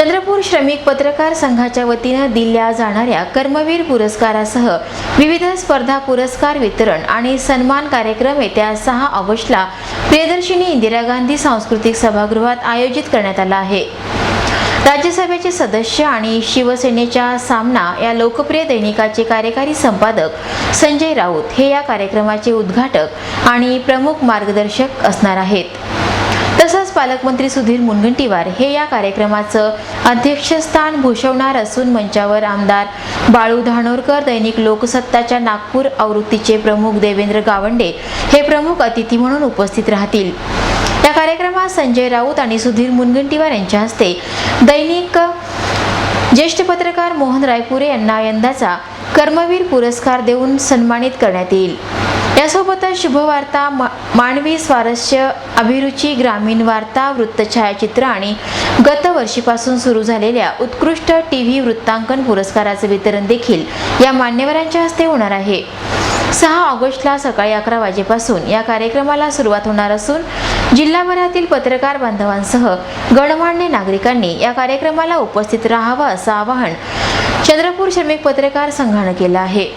चंद्रपूर श्रमिक पत्रकार संघाच्या वतीनं दिल्या जाणाऱ्या कर्मवीर पुरस्कारासह विविध स्पर्धा पुरस्कार वितरण आणि सन्मान कार्यक्रम येत्या सहा ऑगस्टला प्रियदर्शिनी इंदिरा गांधी सांस्कृतिक सभागृहात आयोजित करण्यात आला आहे. राज्यसभेचे सदस्य आणि शिवसेनेच्या सामना या लोकप्रिय दैनिकाचे कार्यकारी संपादक संजय राऊत हे या कार्यक्रमाचे उद्घाटक आणि प्रमुख मार्गदर्शक असणार आहेत. तसंच पालकमंत्री सुधीर मुनगंटीवार हे या कार्यक्रमाचं अध्यक्षस्थान भूषवणार असून मंचावर आमदार बाळू धानोरकर दैनिक लोकसत्ताच्या नागपूर आवृत्तीचे प्रमुख देवेंद्र गावंडे हे प्रमुख अतिथी म्हणून उपस्थित राहतील. या कार्यक्रमात संजय राऊत आणि सुधीर मुनगंटीवार यांच्या हस्ते दैनिक ज्येष्ठ पत्रकार मोहन रायपुरे यांना यंदाचा कर्मवीर पुरस्कार देऊन सन्मानित करण्यात येईल. यासोबतच शुभवार्ता मा- मानवी स्वारस्य अभिरुची ग्रामीण वार्ता वृत्तछायाचित्र आणि गतवर्षीपासून सुरू झालेल्या उत्कृष्ट टी व्ही वृत्तांकन पुरस्काराचे वितरण देखील या मान्यवरांच्या हस्ते होणार आहे. सहा ऑगस्टला सकाळी अकरा वाजेपासून या कार्यक्रमाला सुरुवात होणार असून जिल्हाभरातील पत्रकार बांधवांसह गणमान्य नागरिकांनी या कार्यक्रमाला उपस्थित राहावं असं आवाहन चंद्रपूर श्रमिक पत्रकार संघानं केलं आहे.